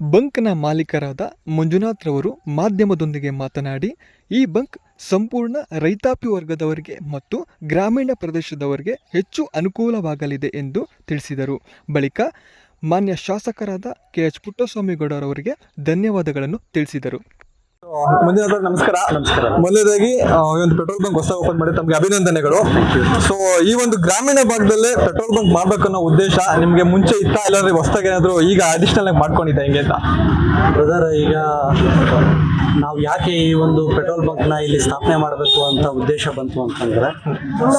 ಬಂಕ್ನ ಮಾಲೀಕರಾದ ಮಂಜುನಾಥ್ ರವರು ಮಾಧ್ಯಮದೊಂದಿಗೆ ಮಾತನಾಡಿ, ಈ ಬಂಕ್ ಸಂಪೂರ್ಣ ರೈತಾಪಿ ವರ್ಗದವರಿಗೆ ಮತ್ತು ಗ್ರಾಮೀಣ ಪ್ರದೇಶದವರಿಗೆ ಹೆಚ್ಚು ಅನುಕೂಲವಾಗಲಿದೆ ಎಂದು ತಿಳಿಸಿದರು. ಬಳಿಕ ಮಾನ್ಯ ಶಾಸಕರಾದ ಕೆ ಎಚ್ ಪುಟ್ಟಸ್ವಾಮಿಗೌಡರವರಿಗೆ ಧನ್ಯವಾದಗಳನ್ನು ತಿಳಿಸಿದರು. ಅವ್ರೆ, ನಮಸ್ಕಾರ. ನಮಸ್ಕಾರ. ಮೊದಲನೇದಾಗಿ ಈ ಒಂದು ಪೆಟ್ರೋಲ್ ಬಂಕ್ ಹೊಸ ಓಪನ್ ಮಾಡಿ ತಮಗೆ ಅಭಿನಂದನೆಗಳು. ಸೊ ಈ ಒಂದು ಗ್ರಾಮೀಣ ಭಾಗದಲ್ಲೇ ಪೆಟ್ರೋಲ್ ಬಂಕ್ ಮಾಡ್ಬೇಕನ್ನೋ ಉದ್ದೇಶ ನಿಮಗೆ ಮುಂಚೆ ಇತ್ತ? ಇಲ್ಲಾಂದ್ರೆ ಹೊಸದಾಗಿ ಏನಾದ್ರು ಈಗ ಅಡಿಷನಲ್ ಆಗಿ ಮಾಡ್ಕೊಂಡಿದ್ದೆ ಹೆಂಗೆ ಅಂತ? ಬ್ರದರ್ ಈಗ ನಾವು ಯಾಕೆ ಈ ಒಂದು ಪೆಟ್ರೋಲ್ ಬಂಕ್ನ ಇಲ್ಲಿ ಸ್ಥಾಪನೆ ಮಾಡಬೇಕು ಅಂತ ಉದ್ದೇಶ ಬಂತು ಅಂತಂದ್ರೆ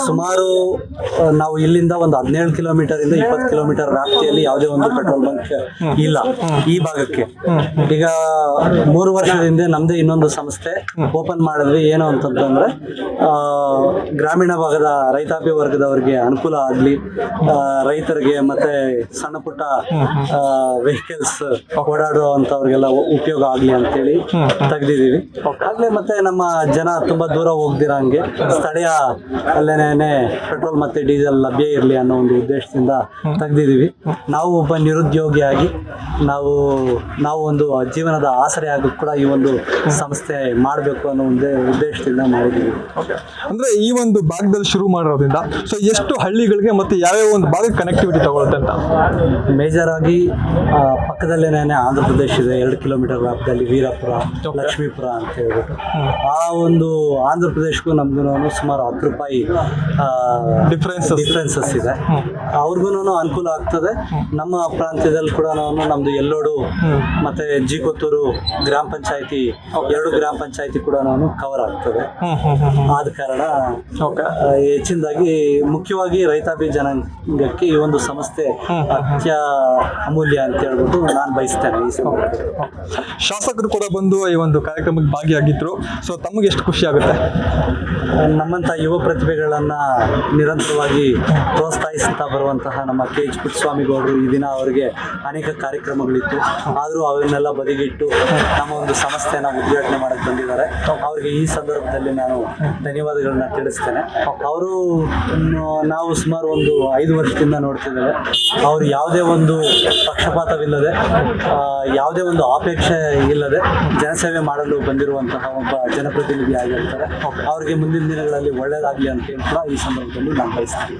ಸುಮಾರು ನಾವು ಇಲ್ಲಿಂದ ಒಂದು ಹದಿನೇಳು ಕಿಲೋಮೀಟರ್ ಇಂದ ಇಪ್ಪತ್ತು ಕಿಲೋಮೀಟರ್ ವ್ಯಾಪ್ತಿಯಲ್ಲಿ ಯಾವುದೇ ಒಂದು ಪೆಟ್ರೋಲ್ ಬಂಕ್ ಇಲ್ಲ ಈ ಭಾಗಕ್ಕೆ. ಈಗ ಮೂರು ವರ್ಷದ ಹಿಂದೆ ನಮ್ದೇ ಇನ್ನೊಂದು ಸಂಸ್ಥೆ ಓಪನ್ ಮಾಡಿದ್ವಿ. ಏನು ಅಂತಂತಂದ್ರೆ ಆ, ಗ್ರಾಮೀಣ ಭಾಗದ ರೈತಾಪಿ ವರ್ಗದವರಿಗೆ ಅನುಕೂಲ ಆಗಲಿ ರೈತರಿಗೆ ಮತ್ತೆ ಸಣ್ಣ ಪುಟ್ಟ ವೆಹಿಕಲ್ಸ್ ಓಡಾಡುವಂಥವ್ರಿಗೆಲ್ಲ ಉಪಯೋಗ ಆಗಲಿ ಅಂತೇಳಿ ತೆಗ್ದಿದೀವಿ ಆಗ್ಲೇ ಮತ್ತೆ ನಮ್ಮ ಜನ ತುಂಬಾ ದೂರ ಹೋಗ್ದಿರಂಗೆ ಸ್ಥಳೀಯ ಅಲ್ಲೇನೆ ಪೆಟ್ರೋಲ್ ಮತ್ತೆ ಡೀಸೆಲ್ ಲಭ್ಯ ಇರಲಿ ಅನ್ನೋ ಒಂದು ಉದ್ದೇಶದಿಂದ ತೆಗ್ದಿದೀವಿ ನಾವು ಒಬ್ಬ ನಿರುದ್ಯೋಗಿಯಾಗಿ ನಾವು ನಾವು ಒಂದು ಜೀವನದ ಆಸರೆ ಆಗ ಕೂಡ ಈ ಒಂದು ಸಂಸ್ಥೆ ಮಾಡಬೇಕು ಅನ್ನೋ ಒಂದು ಉದ್ದೇಶದಿಂದ ಮಾಡಿದ್ದೀವಿ. ಅಂದ್ರೆ ಈ ಒಂದು ಭಾಗದಲ್ಲಿ ಶುರು ಮಾಡಿರೋದ್ರಿಂದ ಸೊ ಎಷ್ಟು ಹಳ್ಳಿಗಳಿಗೆ ಮತ್ತೆ ಯಾವ್ಯಾವ ಒಂದು ಭಾಗಕ್ಕೆ ಕನೆಕ್ಟಿವಿಟಿ ತಗೊಳುತ್ತೆ ಅಂತ? ಮೇಜರ್ ಆಗಿ ಪಕ್ಕದಲ್ಲೇನೆ ಆಂಧ್ರ ಪ್ರದೇಶ ಇದೆ ಎರಡು ಕಿಲೋಮೀಟರ್ ವ್ಯಾಪ್ತಿಯಲ್ಲಿ ವೀರಪುರ ಲಕ್ಷ್ಮೀಪುರ ಅಂತ ಹೇಳ್ಬಿಟ್ಟು. ಆ ಒಂದು ಆಂಧ್ರ ಪ್ರದೇಶಕ್ಕೂ ನಮ್ಗೂ ಸುಮಾರು ಹತ್ತು ರೂಪಾಯಿ ಡಿಫ್ರೆನ್ಸ್ ಡಿಫ್ರೆನ್ಸಸ್ ಇದೆ. ಅವ್ರಿಗೂ ಅನುಕೂಲ ಆಗ್ತದೆ. ನಮ್ಮ ಪ್ರಾಂತ್ಯದಲ್ಲಿ ಕೂಡ ನಮ್ದು ಎಲ್ಲೋಡು ಮತ್ತೆ ಜಿ ಕೊತ್ತೂರು ಗ್ರಾಮ ಪಂಚಾಯತಿ ಎರಡು ಗ್ರಾಮ ಪಂಚಾಯತಿ ಕೂಡ ಕವರ್ ಆಗ್ತದೆ. ಆದ ಕಾರಣ ಹೆಚ್ಚಿನದಾಗಿ ಮುಖ್ಯವಾಗಿ ರೈತಾಪಿ ಜನಾಂಗಕ್ಕೆ ಈ ಒಂದು ಸಂಸ್ಥೆ ಅತ್ಯ ಅಮೂಲ್ಯ ಅಂತ ಹೇಳ್ಬಿಟ್ಟು ನಾನು ಬಯಸ್ತೇನೆ ಈ. ಶಾಸಕರು ಕೂಡ ಬಂದು ಈ ಒಂದು ಕಾರ್ಯಕ್ರಮಕ್ಕೆ ಭಾಗಿಯಾಗಿದ್ರು. ಸೊ ತಮಗೆ ಎಷ್ಟು ಖುಷಿ ಆಗುತ್ತೆ? ನಮ್ಮಂತ ಯುವ ಪ್ರತಿಭೆಗಳನ್ನ ನಿರಂತರವಾಗಿ ಪ್ರೋತ್ಸಾಹಿಸ್ತಾ ಬರುವಂತಹ ನಮ್ಮ ಕೆ ಎಚ್ ಪುಟ್ಟಸ್ವಾಮಿ ಗೌಡರು ಈ ದಿನ ಅವರಿಗೆ ಅನೇಕ ಕಾರ್ಯಕ್ರಮಗಳಿತ್ತು. ಆದರೂ ಅವನ್ನೆಲ್ಲ ಬದಿಗಿಟ್ಟು ನಮ್ಮ ಒಂದು ಸಂಸ್ಥೆನ ಉದ್ಘಾಟನೆ ಮಾಡಕ್ಕೆ ಬಂದಿದ್ದಾರೆ. ಅವರಿಗೆ ಈ ಸಂದರ್ಭದಲ್ಲಿ ನಾನು ಧನ್ಯವಾದಗಳನ್ನ ತಿಳಿಸ್ತೇನೆ. ಅವರು ನಾವು ಸುಮಾರು ಒಂದು ಐದು ವರ್ಷದಿಂದ ನೋಡ್ತಿದ್ದೇವೆ. ಅವರು ಯಾವುದೇ ಒಂದು ಪಕ್ಷಪಾತವಿಲ್ಲದೆ ಯಾವುದೇ ಒಂದು ಆಪೇಕ್ಷೆ ಇಲ್ಲದೆ ಜನಸೇವೆ ಮಾಡಲು ಬಂದಿರುವಂತಹ ಒಬ್ಬ ಜನಪ್ರತಿನಿಧಿ ಆಗಿರ್ತಾರೆ. ಅವರಿಗೆ ಮುಂದಿನ ದಿನಗಳಲ್ಲಿ ಒಳ್ಳೆಯದಾಗಲಿ ಅಂತ ಹೇಳ್ತಾ ಈ ಸಂದರ್ಭದಲ್ಲಿ ನಾನು ಬಯಸ್ತೀನಿ.